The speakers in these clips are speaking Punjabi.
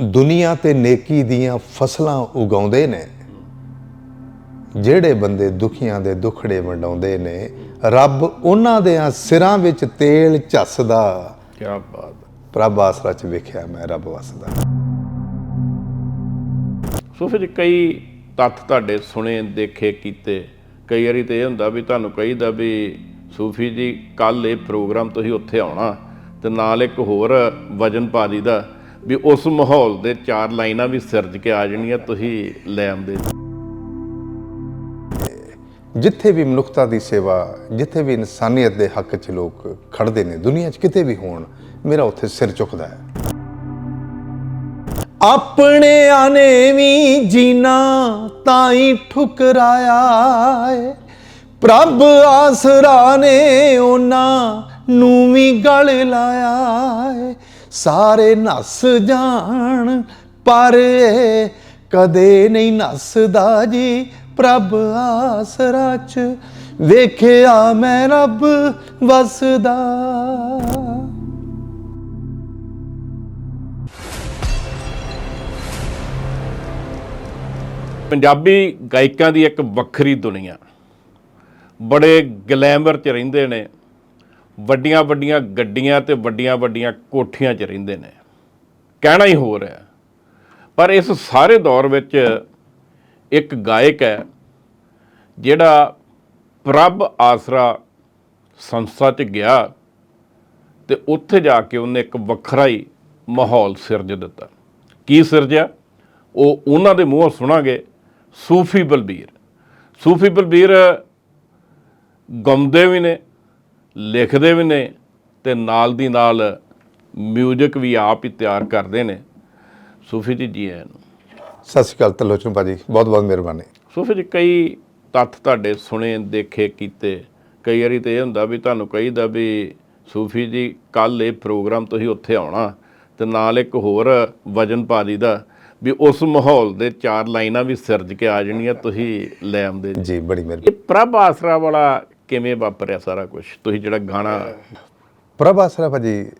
ਦੁਨੀਆ ਤੇ ਨੇਕੀ ਦੀਆਂ ਫਸਲਾਂ ਉਗਾਉਂਦੇ ਨੇ ਜਿਹੜੇ ਬੰਦੇ ਦੁਖੀਆਂ ਦੇ ਦੁਖੜੇ ਵੰਡਾਉਂਦੇ ਨੇ ਰੱਬ ਉਹਨਾਂ ਦੇ ਸਿਰਾਂ ਵਿੱਚ ਤੇਲ ਝੱਸਦਾ। ਕੀ ਬਾਤ। ਪ੍ਰਭ ਆਸਰਾ ਚ ਵੇਖਿਆ ਮੈਂ ਰੱਬ ਵਸਦਾ। ਸੋ ਫਿਰ ਕਈ ਤੱਥ ਤੁਹਾਡੇ ਸੁਣੇ ਦੇਖੇ ਕੀਤੇ। ਕਈ ਵਾਰੀ ਤੇ ਇਹ ਹੁੰਦਾ ਵੀ ਤੁਹਾਨੂੰ ਕਹੀਦਾ ਵੀ ਸੂਫੀ ਜੀ ਕੱਲ ਇਹ ਪ੍ਰੋਗਰਾਮ ਤੁਸੀਂ ਉੱਥੇ ਆਉਣਾ ਤੇ ਨਾਲ ਇੱਕ ਹੋਰ ਵਜਨ ਪਾ ਦੀਦਾ ਵੀ ਉਸ ਮਾਹੌਲ ਦੇ ਚਾਰ ਲਾਈਨਾਂ ਵੀ ਸਿਰਜ ਕੇ ਆ ਜਾਣੀਆਂ, ਤੁਸੀਂ ਲੈ ਆਉਂਦੇ। ਜਿੱਥੇ ਵੀ ਮਨੁੱਖਤਾ ਦੀ ਸੇਵਾ, ਜਿੱਥੇ ਵੀ ਇਨਸਾਨੀਅਤ ਦੇ ਹੱਕ 'ਚ ਲੋਕ ਖੜਦੇ ਨੇ, ਦੁਨੀਆ 'ਚ ਕਿਤੇ ਵੀ ਹੋਣ, ਮੇਰਾ ਉੱਥੇ ਸਿਰ ਝੁਕਦਾ ਹੈ। ਆਪਣਿਆਂ ਨੇ ਵੀ ਜੀਨਾ ਤਾਂ ਹੀ ਠੁਕਰਾਇਆ ਏ। ਪ੍ਰਭ ਆਸਰਾ ਨੇ ਉਹਨਾਂ ਨੂੰ ਵੀ ਗਲ ਲਾਇਆ ਏ। ਸਾਰੇ ਨੱਸ ਜਾਣ, ਪਰ ਕਦੇ ਨਹੀਂ ਨੱਸਦਾ ਜੀ ਪ੍ਰਭ ਆਸਰਾ ਚ। ਵੇਖਿਆ ਮੈਂ ਰੱਬ ਵਸਦਾ। ਪੰਜਾਬੀ ਗਾਇਕਾਂ ਦੀ ਇੱਕ ਵੱਖਰੀ ਦੁਨੀਆ। ਬੜੇ ਗਲੈਮਰ 'ਚ ਰਹਿੰਦੇ ਨੇ। ਵੱਡੀਆਂ ਵੱਡੀਆਂ ਗੱਡੀਆਂ ਤੇ ਵੱਡੀਆਂ ਵੱਡੀਆਂ ਕੋਠੀਆਂ 'ਚ ਰਹਿੰਦੇ ਨੇ। ਕਹਿਣਾ ਹੀ ਹੋ। ਰਿਹਾ ਪਰ ਇਸ ਸਾਰੇ ਦੌਰ ਵਿੱਚ ਇੱਕ ਗਾਇਕ ਹੈ, ਜਿਹੜਾ ਪ੍ਰਭ ਆਸਰਾ ਸੰਸਥਾ 'ਚ ਗਿਆ ਤੇ ਉੱਥੇ ਜਾ ਕੇ ਉਹਨੇ ਇੱਕ ਵੱਖਰਾ ਹੀ ਮਾਹੌਲ ਸਿਰਜ ਦਿੱਤਾ। ਕੀ ਸਿਰਜਿਆ? ਉਹ ਉਹਨਾਂ ਦੇ ਮੂੰਹੋਂ ਸੁਣਾਂਗੇ, ਸੂਫੀ ਬਲਬੀਰ। ਸੂਫੀ ਬਲਬੀਰ ਗਾਉਂਦੇ ਵੀ ਨੇ ਲਿਖਦੇ ਵੀ ਨੇ ਤੇ ਨਾਲ ਦੀ ਨਾਲ ਮਿਊਜ਼ਿਕ ਵੀ ਆਪ ਹੀ ਤਿਆਰ ਕਰਦੇ ਨੇ। ਸੂਫੀ ਜੀ ਜੀ ਆਇਆਂ ਨੂੰ। ਸਤਿ ਸ਼੍ਰੀ ਅਕਾਲ ਤਲੋਚਨ ਭਾਜੀ ਬਹੁਤ ਬਹੁਤ ਮਿਹਰਬਾਨੀ। ਸੂਫੀ ਜੀ ਕਈ ਤੱਥ ਤੁਹਾਡੇ ਸੁਣੇ ਦੇਖੇ ਕੀਤੇ। ਕਈ ਵਾਰੀ ਤੇ ਇਹ ਹੁੰਦਾ ਵੀ ਤੁਹਾਨੂੰ ਕਹੀਦਾ ਵੀ ਸੂਫੀ ਜੀ ਕੱਲ ਇਹ ਪ੍ਰੋਗਰਾਮ ਤੁਸੀਂ ਉੱਥੇ ਆਉਣਾ ਤੇ ਨਾਲ ਇੱਕ ਹੋਰ ਵਜਨ ਪਾ ਦੀਦਾ ਵੀ ਉਸ ਮਾਹੌਲ ਦੇ ਚਾਰ ਲਾਈਨਾਂ ਵੀ ਸਿਰਜ ਕੇ ਆ ਜਾਣੀਆਂ ਤੁਸੀਂ ਲੈ ਆਉਂਦੇ ਜੀ। ਜੀ ਬੜੀ ਮਿਹਰਬਾਨੀ। ਇਹ ਪ੍ਰਭ ਆਸਰਾ ਵਾਲਾ ਕਿਵੇਂ ਵਾਪਰਿਆ ਸਾਰਾ ਕੁਝ ਤੁਸੀਂ ਜਿਹੜਾ ਗਾਣਾ ਪ੍ਰਭ ਆਸਰਾ ਭਾਜੀ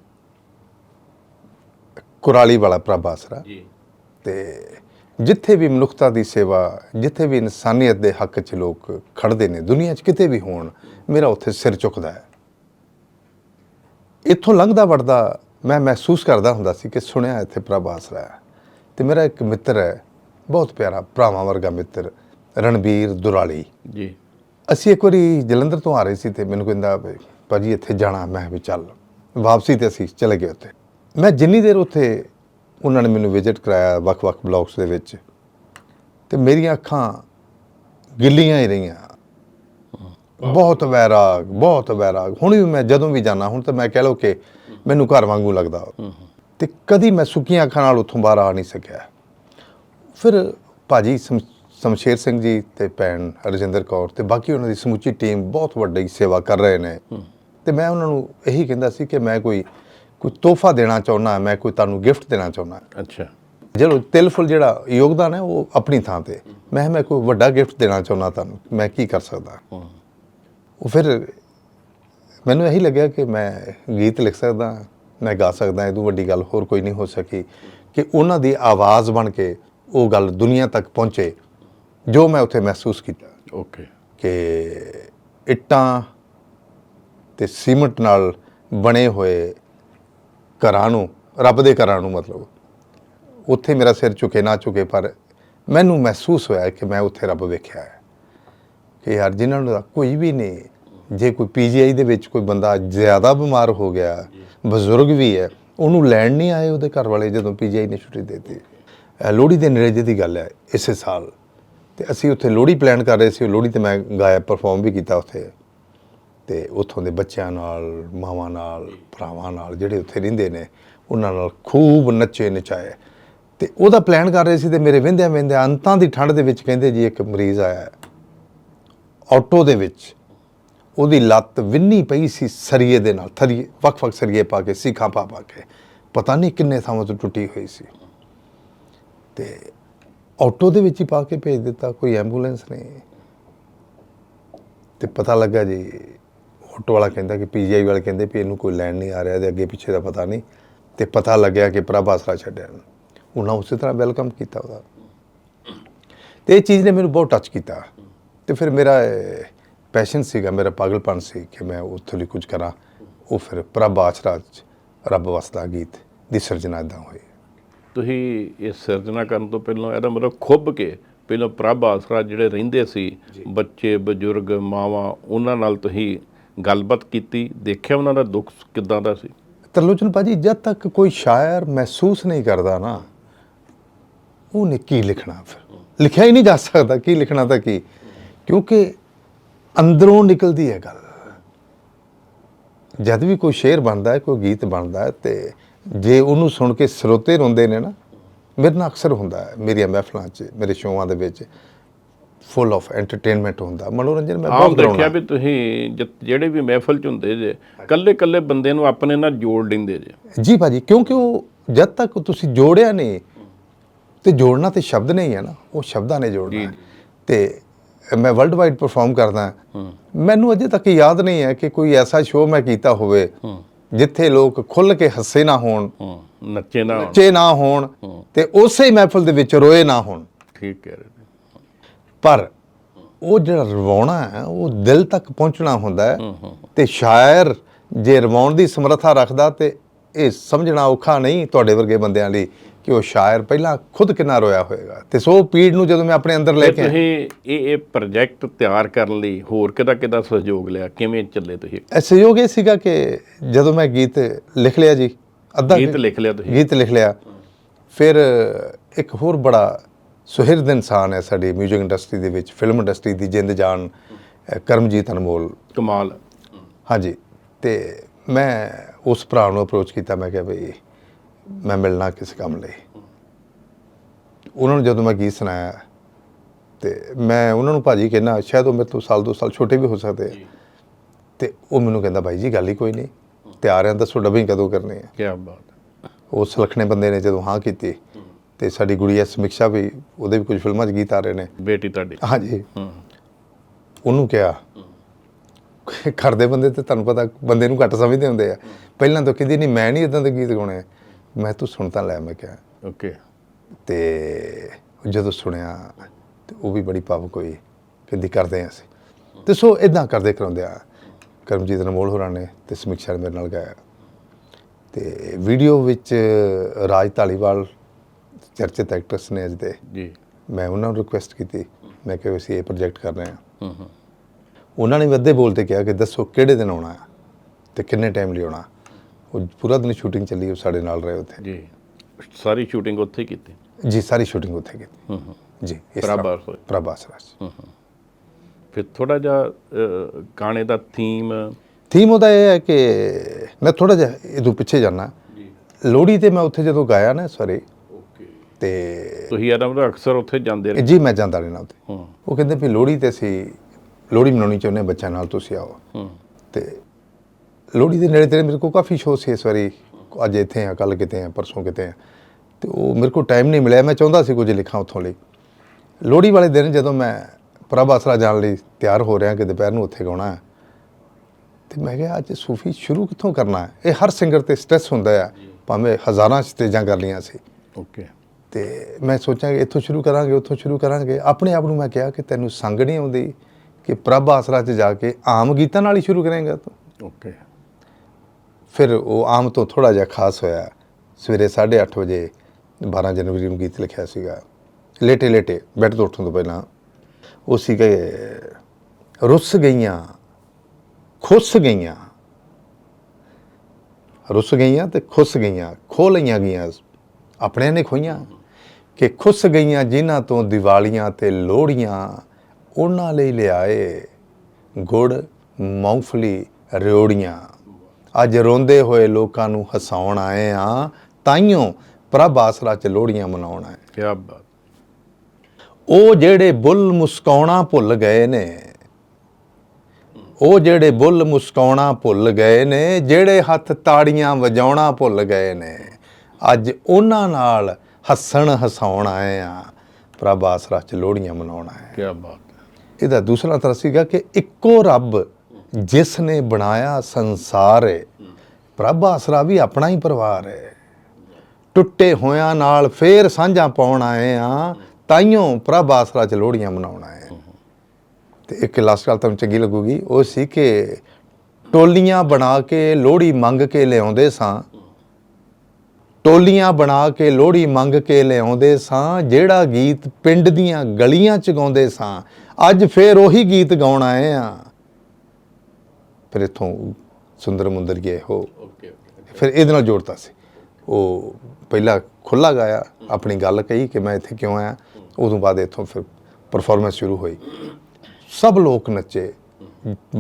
ਕੁਰਾਲੀ ਵਾਲਾ ਪ੍ਰਭ ਆਸਰਾ ਜੀ। ਤੇ ਜਿੱਥੇ ਵੀ ਮਨੁੱਖਤਾ ਦੀ ਸੇਵਾ ਜਿੱਥੇ ਵੀ ਇਨਸਾਨੀਅਤ ਦੇ ਹੱਕ 'ਚ ਲੋਕ ਖੜਦੇ ਨੇ ਦੁਨੀਆ 'ਚ ਕਿਤੇ ਵੀ ਹੋਣ ਮੇਰਾ ਉੱਥੇ ਸਿਰ ਝੁਕਦਾ ਹੈ। ਇੱਥੋਂ ਲੰਘਦਾ ਵੜਦਾ ਮੈਂ ਮਹਿਸੂਸ ਕਰਦਾ ਹੁੰਦਾ ਸੀ ਕਿ ਸੁਣਿਆ ਇੱਥੇ ਪ੍ਰਭ ਆਸਰਾ ਹੈ। ਤੇ ਮੇਰਾ ਇੱਕ ਮਿੱਤਰ ਹੈ ਬਹੁਤ ਪਿਆਰਾ ਭਰਾਵਾਂ ਵਰਗਾ ਮਿੱਤਰ ਰਣਬੀਰ ਦੁਰਾਲੀ। ਜੀ। ਅਸੀਂ ਇੱਕ ਵਾਰੀ ਜਲੰਧਰ ਤੋਂ ਆ ਰਹੇ ਸੀ ਤੇ ਮੈਨੂੰ ਕਹਿੰਦਾ ਵੀ ਭਾਜੀ ਇੱਥੇ ਜਾਣਾ। ਮੈਂ ਵੀ ਚੱਲ। ਵਾਪਸੀ ਤੇ ਅਸੀਂ ਚਲੇ ਗਏ ਉੱਥੇ। ਮੈਂ ਜਿੰਨੀ ਦੇਰ ਉੱਥੇ ਉਹਨਾਂ ਨੇ ਮੈਨੂੰ ਵਿਜ਼ਿਟ ਕਰਾਇਆ ਵੱਖ-ਵੱਖ ਬਲਾਕਸ ਦੇ ਵਿੱਚ, ਤੇ ਮੇਰੀਆਂ ਅੱਖਾਂ ਗਿੱਲੀਆਂ ਹੀ ਰਹੀਆਂ। ਬਹੁਤ ਵੈਰਾਗ ਬਹੁਤ ਵੈਰਾਗ। ਹੁਣ ਵੀ ਮੈਂ ਜਦੋਂ ਵੀ ਜਾਣਾ ਹੁਣ ਤਾਂ ਮੈਂ ਕਹਿ ਲਓ ਕਿ ਮੈਨੂੰ ਘਰ ਵਾਂਗੂ ਲੱਗਦਾ। ਤੇ ਕਦੀ ਮੈਂ ਸੁੱਕੀਆਂ ਅੱਖਾਂ ਨਾਲ ਉੱਥੋਂ ਬਾਹਰ ਆ ਨਹੀਂ ਸਕਿਆ। ਫਿਰ ਭਾਜੀ ਸ਼ਮ- ਸ਼ਮਸ਼ੇਰ ਸਿੰਘ ਜੀ ਤੇ ਭੈਣ ਰਜਿੰਦਰ ਕੌਰ ਤੇ ਬਾਕੀ ਉਹਨਾਂ ਦੀ ਸਮੁੱਚੀ ਟੀਮ ਬਹੁਤ ਵੱਡੀ ਸੇਵਾ ਕਰ ਰਹੇ ਨੇ। ਤੇ ਮੈਂ ਉਹਨਾਂ ਨੂੰ ਇਹੀ ਕਹਿੰਦਾ ਸੀ ਕਿ ਮੈਂ ਕੋਈ ਕੋਈ ਤੋਹਫਾ ਦੇਣਾ ਚਾਹੁੰਦਾ ਮੈਂ ਕੋਈ ਤੁਹਾਨੂੰ ਗਿਫਟ ਦੇਣਾ ਚਾਹੁੰਦਾ। ਅੱਛਾ। ਚਲੋ ਤਿਲ ਫੁੱਲ ਜਿਹੜਾ ਯੋਗਦਾਨ ਹੈ ਉਹ ਆਪਣੀ ਥਾਂ ਤੇ। ਮੈਂ ਮੈਂ ਕੋਈ ਵੱਡਾ ਗਿਫਟ ਦੇਣਾ ਚਾਹੁੰਦਾ ਤੁਹਾਨੂੰ ਮੈਂ ਕੀ ਕਰ ਸਕਦਾ। ਉਹ ਫਿਰ ਮੈਨੂੰ ਇਹੀ ਲੱਗਿਆ ਕਿ ਮੈਂ ਗੀਤ ਲਿਖ ਸਕਦਾ ਮੈਂ ਗਾ ਸਕਦਾ ਇਹ ਤੋਂ ਵੱਡੀ ਗੱਲ ਹੋਰ ਕੋਈ ਨਹੀਂ ਹੋ ਸਕੀ ਕਿ ਉਹਨਾਂ ਦੀ ਆਵਾਜ਼ ਬਣ ਕੇ ਉਹ ਗੱਲ ਦੁਨੀਆ ਤੱਕ ਪਹੁੰਚੇ। ਜੋ ਮੈਂ ਉੱਥੇ ਮਹਿਸੂਸ ਕੀਤਾ ਓਕੇ ਕਿ ਇੱਟਾਂ ਤੇ ਸੀਮਟ ਨਾਲ ਬਣੇ ਹੋਏ ਘਰਾਂ ਨੂੰ ਰੱਬ ਦੇ ਘਰਾਂ ਨੂੰ ਮਤਲਬ ਉੱਥੇ ਮੇਰਾ ਸਿਰ ਝੁਕੇ ਨਾ ਝੁਕੇ ਪਰ ਮੈਨੂੰ ਮਹਿਸੂਸ ਹੋਇਆ ਕਿ ਮੈਂ ਉੱਥੇ ਰੱਬ ਵੇਖਿਆ ਹੈ ਕਿ ਯਾਰ ਜਿਨ੍ਹਾਂ ਨੂੰ ਕੋਈ ਵੀ ਨਹੀਂ ਜੇ ਕੋਈ ਪੀਜੀਆਈ ਦੇ ਵਿੱਚ ਕੋਈ ਬੰਦਾ ਜ਼ਿਆਦਾ ਬਿਮਾਰ ਹੋ ਗਿਆ ਬਜ਼ੁਰਗ ਵੀ ਹੈ ਉਹਨੂੰ ਲੈਣ ਨਹੀਂ ਆਏ ਉਹਦੇ ਘਰ ਵਾਲੇ ਜਦੋਂ ਪੀਜੀਆਈ ਨੇ ਛੁੱਟੀ ਦੇ ਦਿੱਤੀ। ਲੋਹੜੀ ਦੇ ਨੇੜੇ ਦੀ ਗੱਲ ਹੈ ਇਸੇ ਸਾਲ। ਤੇ ਅਸੀਂ ਉੱਥੇ ਲੋਹੜੀ ਪਲਾਨ ਕਰ ਰਹੇ ਸੀ, ਉਹ ਲੋਹੜੀ ਤੇ ਮੈਂ ਗਾਇਆ ਪਰਫਾਰਮ ਵੀ ਕੀਤਾ ਉੱਥੇ। ਤੇ ਉੱਥੋਂ ਦੇ ਬੱਚਿਆਂ ਨਾਲ, ਮਾਵਾਂ ਨਾਲ, ਭਰਾਵਾਂ ਨਾਲ ਜਿਹੜੇ ਉੱਥੇ ਰਹਿੰਦੇ ਨੇ, ਉਹਨਾਂ ਨਾਲ ਖੂਬ ਨੱਚੇ, ਨਚਾਏ। ਤੇ ਉਹਦਾ ਪਲਾਨ ਕਰ ਰਹੇ ਸੀ ਤੇ ਮੇਰੇ ਵਹਿੰਦਿਆਂ ਵਹਿੰਦਿਆਂ ਅੰਤਾਂ ਦੀ ਠੰਡ ਦੇ ਵਿੱਚ ਕਹਿੰਦੇ ਜੀ ਇੱਕ ਮਰੀਜ਼ ਆਇਆ ਹੈ। ਆਟੋ ਦੇ ਵਿੱਚ। ਉਹਦੀ ਲੱਤ ਵਿੰਨੀ ਪਈ ਸੀ ਸਰੀਏ ਦੇ ਨਾਲ, ਥਰੀਏ, ਵੱਖ-ਵੱਖ ਸਰੀਏ ਪਾ ਕੇ, ਸੀਖਾਂ ਪਾ ਪਾ ਕੇ। ਪਤਾ ਨਹੀਂ ਕਿੰਨੇ ਥਾਵਾਂ ਤੋਂ ਟੁੱਟੀ ਹੋਈ ਸੀ। ਤੇ ਆਟੋ ਦੇ ਵਿੱਚ ਹੀ ਪਾ ਕੇ ਭੇਜ ਦਿੱਤਾ, ਕੋਈ ਐਂਬੂਲੈਂਸ ਨੇ ਤੇ ਪਤਾ ਲੱਗਾ ਜੀ, ਆਟੋ ਵਾਲਾ ਕਹਿੰਦਾ ਕਿ ਪੀਜੀਆਈ ਵਾਲੇ ਕਹਿੰਦੇ ਵੀ ਇਹਨੂੰ ਕੋਈ ਲੈਣ ਨਹੀਂ ਆ ਰਿਹਾ ਤੇ ਅੱਗੇ ਪਿੱਛੇ ਦਾ ਪਤਾ ਨਹੀਂ। ਤੇ ਪਤਾ ਲੱਗਿਆ ਕਿ ਪ੍ਰਭ ਆਸਰਾ ਛੱਡਿਆ। ਉਹਨਾਂ ਉਸੇ ਤਰ੍ਹਾਂ ਵੈਲਕਮ ਕੀਤਾ ਉਹਦਾ। ਤੇ ਇਹ ਚੀਜ਼ ਨੇ ਮੈਨੂੰ ਬਹੁਤ ਟੱਚ ਕੀਤਾ। ਤੇ ਫਿਰ ਮੇਰਾ ਪੈਸ਼ਨ ਸੀਗਾ, ਮੇਰਾ ਪਾਗਲਪਨ ਸੀ ਕਿ ਮੈਂ ਉੱਥੋਂ ਲਈ ਕੁਝ ਕਰਾਂ। ਉਹ ਫਿਰ ਪ੍ਰਭ ਆਸਰਾਜ ਰੱਬ ਵਸਦਾ ਗੀਤ ਦੀ ਸਿਰਜਣਾ ਇਦਾਂ ਹੋਈ। ਤੁਸੀਂ ਇਹ ਸਿਰਜਣਾ ਕਰਨ ਤੋਂ ਪਹਿਲਾਂ ਇਹਦਾ ਮਤਲਬ ਖੁੱਬ ਕੇ ਪਹਿਲਾਂ ਪ੍ਰਭ ਆਸਰਾ ਜਿਹੜੇ ਰਹਿੰਦੇ ਸੀ ਬੱਚੇ ਬਜ਼ੁਰਗ ਮਾਵਾਂ ਉਹਨਾਂ ਨਾਲ ਤੁਸੀਂ ਗੱਲਬਾਤ ਕੀਤੀ ਦੇਖਿਆ ਉਹਨਾਂ ਦਾ ਦੁੱਖ ਕਿੱਦਾਂ ਦਾ ਸੀ? ਤਰਲੋਚਨ ਭਾਜੀ ਜਦ ਤੱਕ ਕੋਈ ਸ਼ਾਇਰ ਮਹਿਸੂਸ ਨਹੀਂ ਕਰਦਾ ਨਾ ਉਹਨੇ ਕੀ ਲਿਖਣਾ ਫਿਰ? ਲਿਖਿਆ ਹੀ ਨਹੀਂ ਜਾ ਸਕਦਾ ਕੀ ਲਿਖਣਾ ਤਾਂ ਕੀ? ਕਿਉਂਕਿ ਅੰਦਰੋਂ ਨਿਕਲਦੀ ਹੈ ਗੱਲ। ਜਦ ਵੀ ਕੋਈ ਸ਼ੇਰ ਬਣਦਾ ਹੈ ਕੋਈ ਗੀਤ ਬਣਦਾ ਹੈ ਤੇ ਜੇ ਉਹਨੂੰ ਸੁਣ ਕੇ ਸਰੋਤੇ ਰੋਂਦੇ ਨੇ ਨਾ ਮੇਰੇ ਨਾਲ ਅਕਸਰ ਹੁੰਦਾ ਹੈ ਮੇਰੀਆਂ ਮਹਿਫਲਾਂ 'ਚ ਮੇਰੇ ਸ਼ੋਆਂ ਦੇ ਵਿੱਚ ਫੁੱਲ ਆਫ ਐਂਟਰਟੇਨਮੈਂਟ ਹੁੰਦਾ ਮਨੋਰੰਜਨ ਮੈਂ ਬਹੁਤ ਦੇਖਿਆ ਵੀ ਤੁਸੀਂ ਜਿਹੜੇ ਵੀ ਮਹਿਫਲ ਚ ਹੁੰਦੇ ਜੇ ਕੱਲੇ ਕੱਲੇ ਬੰਦੇ ਨੂੰ ਆਪਣੇ ਨਾਲ ਜੋੜ ਲੈਂਦੇ ਜੇ। ਜੀ ਭਾਜੀ ਕਿਉਂਕਿ ਉਹ ਜਦ ਤੱਕ ਤੁਸੀਂ ਜੋੜਿਆ ਨਹੀਂ ਤੇ ਜੋੜਨਾ ਤੇ ਸ਼ਬਦ ਨਹੀਂ ਹੈ ਨਾ ਉਹ ਸ਼ਬਦਾਂ ਨੇ ਜੋੜਨਾ। ਤੇ ਮੈਂ ਵਰਲਡ ਵਾਈਡ ਪਰਫਾਰਮ ਕਰਦਾ ਮੈਨੂੰ ਅਜੇ ਤੱਕ ਯਾਦ ਨਹੀਂ ਹੈ ਕਿ ਕੋਈ ਐਸਾ ਸ਼ੋਅ ਮੈਂ ਕੀਤਾ ਹੋਵੇ ਜਿੱਥੇ ਲੋਕ ਖੁੱਲ ਕੇ ਹੱਸੇ ਨਾ ਹੋਣ ਹੂੰ ਨੱਚੇ ਨਾ ਹੋਣ। ਨੱਚੇ ਨਾ ਹੋਣ ਤੇ ਉਸੇ ਮਹਿਫਲ ਦੇ ਵਿੱਚ ਰੋਏ ਨਾ ਹੋਣ ਠੀਕ ਕਹਿ ਰਹੇ ਨੇ। ਪਰ ਉਹ ਜਿਹੜਾ ਰਵਾਉਣਾ ਹੈ ਉਹ ਦਿਲ ਤੱਕ ਪਹੁੰਚਣਾ ਹੁੰਦਾ ਹੈ ਤੇ ਸ਼ਾਇਰ ਜੇ ਰਵਾਉਣ ਦੀ ਸਮਰੱਥਾ ਰੱਖਦਾ ਤੇ ਇਹ ਸਮਝਣਾ ਔਖਾ ਨਹੀਂ ਤੁਹਾਡੇ ਵਰਗੇ ਬੰਦਿਆਂ ਲਈ ਕਿ ਉਹ ਸ਼ਾਇਰ ਪਹਿਲਾਂ ਖੁਦ ਕਿੰਨਾ ਰੋਇਆ ਹੋਵੇਗਾ ਤੇ ਸੋ ਪੀੜ ਨੂੰ ਜਦੋਂ ਮੈਂ ਆਪਣੇ ਅੰਦਰ ਲੈ ਕੇ ਆਇਆ, ਤੁਸੀਂ ਇਹ ਇਹ ਪ੍ਰੋਜੈਕਟ ਤਿਆਰ ਕਰਨ ਲਈ ਹੋਰ ਕਿਹਦਾ ਕਿਹਦਾ ਸਹਿਯੋਗ ਲਿਆ? ਕਿਵੇਂ ਚੱਲੇ ਤੁਸੀਂ? ਇਹ ਸਹਿਯੋਗ ਇਹ ਸੀਗਾ ਕਿ ਜਦੋਂ ਮੈਂ ਗੀਤ ਲਿਖ ਲਿਆ ਜੀ ਅੱਧਾ ਗੀਤ ਲਿਖ ਲਿਆ ਤੁਸੀਂ? ਗੀਤ ਲਿਖ ਲਿਆ। ਫਿਰ ਇੱਕ ਹੋਰ ਬੜਾ ਸੁਹਿਰਦ ਇਨਸਾਨ ਹੈ ਸਾਡੀ 뮤직 ਇੰਡਸਟਰੀ ਦੇ ਵਿੱਚ ਫਿਲਮ ਇੰਡਸਟਰੀ ਦੀ ਜਿੰਦ ਜਾਨ ਕਰਮਜੀਤ ਅਨਮੋਲ। ਕਮਾਲ। ਹਾਂਜੀ ਤੇ ਮੈਂ ਉਸ ਭਰਾ ਨੂੰ ਅਪਰੋਚ ਕੀਤਾ ਮੈਂ ਕਿਹਾ ਬਈ ਮੈਂ ਮਿਲਣਾ ਕਿਸ ਕੰਮ ਲਈ। ਉਹਨਾਂ ਨੂੰ ਜਦੋਂ ਮੈਂ ਗੀਤ ਸੁਣਾਇਆ ਤੇ ਮੈਂ ਉਹਨਾਂ ਨੂੰ ਭਾਜੀ ਕਹਿੰਦਾ ਸ਼ਾਇਦ ਉਹ ਮੇਰੇ ਤੋਂ ਸਾਲ ਦੋ ਸਾਲ ਛੋਟੇ ਵੀ ਹੋ ਸਕਦੇ ਆ। ਤੇ ਉਹ ਮੈਨੂੰ ਕਹਿੰਦਾ ਬਾਈ ਜੀ ਗੱਲ ਹੀ ਕੋਈ ਨਹੀਂ। ਤਿਆਰ ਆ ਦੱਸੋ ਡਬਿੰਗ ਕਦੋਂ ਕਰਨੀ ਹੈ ਕੀ ਬਾਤ। ਉਹ ਸੁਲੱਖਣੇ ਬੰਦੇ ਨੇ ਜਦੋਂ ਹਾਂ ਕੀਤੀ ਤੇ ਸਾਡੀ ਗੁੜੀਆ ਸਮੀਖਿਆ ਵੀ ਉਹਦੇ ਵੀ ਕੁਝ ਫਿਲਮਾਂ 'ਚ ਗੀਤ ਆ ਰਹੇ ਨੇ। ਬੇਟੀ ਤੁਹਾਡੀ। ਹਾਂਜੀ। ਉਹਨੂੰ ਕਿਹਾ ਕਰਦੇ ਬੰਦੇ ਤੇ ਤੁਹਾਨੂੰ ਪਤਾ ਬੰਦੇ ਨੂੰ ਘੱਟ ਸਮਝਦੇ ਹੁੰਦੇ ਆ। ਪਹਿਲਾਂ ਤਾਂ ਕਹਿੰਦੀ ਨਹੀਂ ਮੈਂ ਨਹੀਂ ਇਦਾਂ ਦੇ ਗੀਤ ਗਾਉਣੇ ਮੈਂ ਤੂੰ ਸੁਣ ਤਾਂ ਲੈ ਮੈਂ ਕਿਹਾ। ਓਕੇ। ਤੇ ਜਦੋਂ ਸੁਣਿਆ ਤੇ ਉਹ ਵੀ ਬੜੀ ਭਾਵੁਕ ਹੋਈ ਕਹਿੰਦੀ ਕਰਦੇ ਆ ਅਸੀਂ। ਤੇ ਸੋ ਇਦਾਂ ਕਰਦੇ ਕਰਾਉਂਦੇ ਆ। ਕਰਮਜੀਤ ਅਨਮੋਲ ਹੋਰਾਂ ਨੇ ਤੇ ਸਮੀਖਿਆ ਮੇਰੇ ਨਾਲ ਗਾਇਆ। ਤੇ ਵੀਡੀਓ ਵਿੱਚ ਰਾਜ ਧਾਲੀਵਾਲ ਚਰਚਿਤ ਐਕਟਰਸ ਨੇ ਅੱਜ ਦੇ। ਜੀ। ਮੈਂ ਉਹਨਾਂ ਨੂੰ ਰਿਕੁਐਸਟ ਕੀਤੀ। ਮੈਂ ਕਿਹਾ ਅਸੀਂ ਇਹ ਪ੍ਰੋਜੈਕਟ ਕਰ ਰਹੇ ਹਾਂ ਹੂੰ ਹੂੰ। ਉਹਨਾਂ ਨੇ ਵੀ ਅੱਧੇ ਬੋਲ ਤੇ ਕਿਹਾ ਕਿ ਦੱਸੋ ਕਿਹੜੇ ਦਿਨ ਆਉਣਾ ਹੈ ਤੇ ਕਿੰਨੇ ਟਾਈਮ ਲਈ ਆਉਣਾ। ਉਹ ਪੂਰਾ ਦਿਨ ਸ਼ੂਟਿੰਗ ਚੱਲੀ ਉਹ ਸਾਡੇ ਨਾਲ ਰਹੇ ਉੱਥੇ। ਜੀ। ਸਾਰੀ ਸ਼ੂਟਿੰਗ ਉੱਥੇ ਕੀਤੀ? ਜੀ ਸਾਰੀ ਸ਼ੂਟਿੰਗ ਉੱਥੇ ਕੀਤੀ। ਹੂੰ ਹੂੰ। ਜੀ ਇਸ ਪ੍ਰਭ ਤਰ੍ਹਾਂ ਆਸਰਾ। ਪ੍ਰਭਾਸ ਰਾਜ। ਹੂੰ ਹੂੰ। ਫਿਰ ਥੋੜਾ ਜਿਹਾ ਗਾਣੇ ਦਾ ਥੀਮ ਥੀਮ ਉਹਦਾ ਇਹ ਹੈ ਕਿ ਮੈਂ ਥੋੜਾ ਜਿਹਾ ਇਹਦੋਂ ਪਿੱਛੇ ਜਾਣਾ ਜੀ। ਲੋਹੜੀ ਤੇ ਮੈਂ ਉੱਥੇ ਜਦੋਂ ਗਾਇਆ ਨਾ ਸੌਰੀ ਓਕੇ ਤੇ ਤੁਸੀਂ ਇਹਦਾ ਮਤਲਬ ਅਕਸਰ ਉੱਥੇ ਜਾਂਦੇ ਰਹੇ? ਜੀ ਮੈਂ ਜਾਂਦਾ ਰਹਿਣਾ ਉੱਥੇ। ਹੂੰ। ਉਹ ਕਹਿੰਦੇ ਵੀ ਲੋਹੜੀ ਤੇ ਅਸੀਂ ਲੋਹੜੀ ਮਨਾਉਣੀ ਚਾਹੁੰਦੇ ਬੱਚਿਆਂ ਨਾਲ ਤੁਸੀਂ ਆਓ। ਹੂੰ। ਤੇ ਲੋਹੜੀ ਦੇ ਨੇੜੇ ਤੇੜੇ ਮੇਰੇ ਕੋਲ ਕਾਫੀ ਸ਼ੋਅ ਸੀ ਇਸ ਵਾਰੀ। ਅੱਜ ਇੱਥੇ ਆ ਕੱਲ ਕਿਤੇ ਆ ਪਰਸੋਂ ਕਿਤੇ ਆ ਤੇ ਉਹ ਮੇਰੇ ਕੋਲ ਟਾਈਮ ਨਹੀਂ ਮਿਲਿਆ। ਮੈਂ ਚਾਹੁੰਦਾ ਸੀ ਕੁਝ ਲਿਖਾਂ ਉੱਥੋਂ ਲਈ। ਲੋਹੜੀ ਵਾਲੇ ਦਿਨ ਜਦੋਂ ਮੈਂ ਪ੍ਰਭ ਆਸਰਾ ਜਾਣ ਲਈ ਤਿਆਰ ਹੋ ਰਿਹਾ ਕਿ ਦੁਪਹਿਰ ਨੂੰ ਉੱਥੇ ਗਾਉਣਾ ਹੈ ਤੇ ਮੈਂ ਕਿਹਾ ਅੱਜ ਸੂਫੀ ਸ਼ੁਰੂ ਕਿੱਥੋਂ ਕਰਨਾ ਹੈ? ਇਹ ਹਰ ਸਿੰਗਰ ਤੇ ਸਟ੍ਰੈਸ ਹੁੰਦਾ ਹੈ ਭਾਵੇਂ ਹਜ਼ਾਰਾਂ ਸਟੇਜਾਂ ਕਰ ਲਈਆਂ ਸੀ। ਓਕੇ ਤੇ ਮੈਂ ਸੋਚਾਂ ਕਿ ਇੱਥੋਂ ਸ਼ੁਰੂ ਕਰਾਂਗੇ ਉੱਥੋਂ ਸ਼ੁਰੂ ਕਰਾਂਗੇ। ਆਪਣੇ ਆਪ ਨੂੰ ਮੈਂ ਕਿਹਾ ਕਿ ਤੈਨੂੰ ਸੰਗ ਨਹੀਂ ਆਉਂਦੀ ਕਿ ਪ੍ਰਭ ਆਸਰਾ 'ਚ ਜਾ ਕੇ ਆਮ ਗੀਤਾਂ ਨਾਲ ਹੀ ਸ਼ੁਰੂ ਕਰੇਂਗਾ ਤੂੰ। ਓਕੇ ਫਿਰ ਉਹ ਆਮ ਤੋਂ ਥੋੜਾ ਜਿਹਾ ਖਾਸ ਹੋਇਆ। ਸਵੇਰੇ 8:30 ਵਜੇ 12 ਜਨਵਰੀ ਨੂੰ ਗੀਤ ਲਿਖਿਆ ਸੀਗਾ। ਲੇਟੇ ਲੇਟੇ, ਬੈੱਡ ਤੋਂ ਉੱਠਣ ਤੋਂ ਪਹਿਲਾਂ। ਉਹ ਸੀ ਕਿ ਰੁੱਸ ਗਈਆਂ, ਖੁੱਸ ਗਈਆਂ। ਰੁੱਸ ਗਈਆਂ ਤੇ ਖੁੱਸ ਗਈਆਂ ਖੋ ਲਈਆਂ ਗਈਆਂ। ਆਪਣਿਆਂ ਨੇ ਖੋਈਆਂ ਕਿ ਖੁੱਸ ਗਈਆਂ ਜਿਨ੍ਹਾਂ ਤੋਂ ਦੀਵਾਲੀਆਂ ਤੇ ਲੋਹੜੀਆਂ ਉਹਨਾਂ ਲਈ ਲਿਆਏ ਗੁੜ, ਮੂੰਗਫਲੀ, ਰਿਓੜੀਆਂ। ਅੱਜ ਰੋਂਦੇ ਹੋਏ ਲੋਕਾਂ ਨੂੰ ਹਸਾਉਣ ਆਏ ਆ ਤਾਈਓ ਪ੍ਰਭ ਆਸਰਾ ਚ ਲੋਹੜੀਆਂ ਮਨਾਉਣ ਆਏ ਕੀ ਬਾਤ। ਉਹ ਜਿਹੜੇ ਬੁੱਲ ਮੁਸਕਾਉਣਾ ਭੁੱਲ ਗਏ ਨੇ ਉਹ ਜਿਹੜੇ ਬੁੱਲ ਮੁਸਕਾਉਣਾ ਭੁੱਲ ਗਏ ਨੇ ਜਿਹੜੇ ਹੱਥ ਤਾੜੀਆਂ ਵਜਾਉਣਾ ਭੁੱਲ ਗਏ ਨੇ ਅੱਜ ਉਹਨਾਂ ਨਾਲ ਹੱਸਣ ਹਸਾਉਣ ਆਏ ਆ ਪ੍ਰਭ ਆਸਰਾ ਚ ਲੋਹੜੀਆਂ ਮਨਾਉਣ ਆਏ ਕੀ ਬਾਤ। ਇਹਦਾ ਦੂਸਰਾ ਤਰ੍ਹਾਂ ਸੀਗਾ ਕਿ ਇੱਕੋ ਰੱਬ ਜਿਸ ਨੇ ਬਣਾਇਆ ਸੰਸਾਰ ਹੈ ਪ੍ਰਭ ਆਸਰਾ ਵੀ ਆਪਣਾ ਹੀ ਪਰਿਵਾਰ ਹੈ ਟੁੱਟੇ ਹੋਇਆਂ ਨਾਲ ਫੇਰ ਸਾਂਝਾ ਪਾਉਣ ਆਏ ਆ, ਤਾਈਓ ਪ੍ਰਭ ਆਸਰਾ ਚ ਲੋਹੜੀਆਂ ਮਨਾਉਣ ਆਏ ਆ। ਤੇ ਇੱਕ ਲਾਸਟ ਗੱਲ ਤੁਹਾਨੂੰ ਚੰਗੀ ਲੱਗੂਗੀ, ਉਹ ਸੀ ਕਿ ਟੋਲੀਆਂ ਬਣਾ ਕੇ ਲੋਹੜੀ ਮੰਗ ਕੇ ਲਿਆਉਂਦੇ ਸਾਂ। ਟੋਲੀਆਂ ਬਣਾ ਕੇ ਲੋਹੜੀ ਮੰਗ ਕੇ ਲਿਆਉਂਦੇ ਸਾਂ, ਜਿਹੜਾ ਗੀਤ ਪਿੰਡ ਦੀਆਂ ਗਲੀਆਂ ਚ ਗਾਉਂਦੇ ਸਾਂ। ਅੱਜ ਫੇਰ ਉਹੀ ਗੀਤ ਗਾਉਣ ਆਏ ਆ। ਫਿਰ ਇਥੋਂ ਸੁੰਦਰ ਮੁੰਦਰ ਗਏ ਹੋ ਫਿਰ ਇਹਦੇ ਨਾਲ ਜੋੜਤਾ ਸੀ। ਉਹ ਪਹਿਲਾਂ ਖੁੱਲਾ ਗਾਇਆ ਆਪਣੀ ਗੱਲ ਕਹੀ ਕਿ ਮੈਂ ਇੱਥੇ ਕਿਉਂ ਆਇਆ। ਉਦੋਂ ਬਾਅਦ ਇੱਥੋਂ ਫਿਰ ਪਰਫਾਰਮੈਂਸ ਸ਼ੁਰੂ ਹੋਈ। ਸਭ ਲੋਕ ਨੱਚੇ।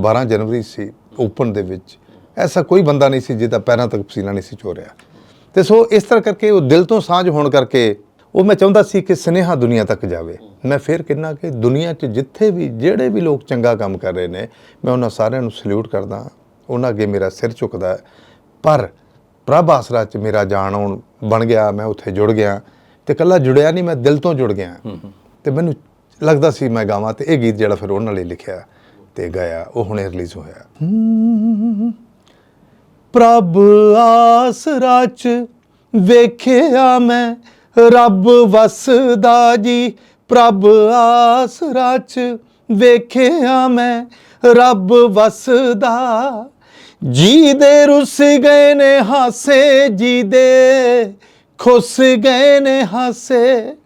12 ਜਨਵਰੀ ਸੀ ਓਪਨ ਦੇ ਵਿੱਚ। ਐਸਾ ਕੋਈ ਬੰਦਾ ਨਹੀਂ ਸੀ ਜਿਹਦਾ ਪੈਰਾਂ ਤੱਕ ਪਸੀਨਾ ਨਹੀਂ ਸੀ ਚੋਰਿਆ ਤੇ ਸੋ ਇਸ ਤਰ੍ਹਾਂ ਕਰਕੇ ਉਹ ਦਿਲ ਤੋਂ ਸਾਂਝ ਹੋਣ ਕਰਕੇ ਉਹ ਮੈਂ ਚਾਹੁੰਦਾ ਸੀ ਕਿ ਸਨੇਹਾ ਦੁਨੀਆ ਤੱਕ ਜਾਵੇ। ਮੈਂ ਫਿਰ ਕਿੰਨਾ ਕਿ ਦੁਨੀਆ 'ਚ ਜਿੱਥੇ ਵੀ ਜਿਹੜੇ ਵੀ ਲੋਕ ਚੰਗਾ ਕੰਮ ਕਰ ਰਹੇ ਨੇ ਮੈਂ ਉਹਨਾਂ ਸਾਰਿਆਂ ਨੂੰ ਸਲੂਟ ਕਰਦਾ। ਉਹਨਾਂ ਅੱਗੇ ਮੇਰਾ ਸਿਰ ਝੁਕਦਾ। ਪਰ ਪ੍ਰਭ ਆਸਰਾ 'ਚ ਮੇਰਾ ਜਾਣ ਆਉਣ ਬਣ ਗਿਆ ਮੈਂ ਉੱਥੇ ਜੁੜ ਗਿਆ। ਤੇ ਕੱਲਾ ਜੁੜਿਆ ਨਹੀਂ ਮੈਂ ਦਿਲ ਤੋਂ ਜੁੜ ਗਿਆ। ਤੇ ਮੈਨੂੰ ਲੱਗਦਾ ਸੀ ਮੈਂ ਗਾਵਾਂ ਤੇ ਇਹ ਗੀਤ ਜਿਹੜਾ ਫਿਰ ਉਹਨਾਂ ਲਈ ਲਿਖਿਆ ਤੇ ਗਾਇਆ ਉਹ ਹੁਣੇ ਰਿਲੀਜ਼ ਹੋਇਆ। ਪ੍ਰਭ ਆਸਰਾ ਚ ਵੇਖਿਆ ਮੈਂ ਰੱਬ ਵਸਦਾ ਜੀ, ਪ੍ਰਭ ਆਸਰਾ ਚ ਵੇਖਿਆ ਮੈਂ, ਰੱਬ ਵਸਦਾ। ਜੀ ਦੇ ਰੁੱਸ ਗਏ ਨੇ ਹਾਸੇ ਜੀ ਦੇ ਖੁੱਸ ਗਏ ਨੇ ਹਾਸੇ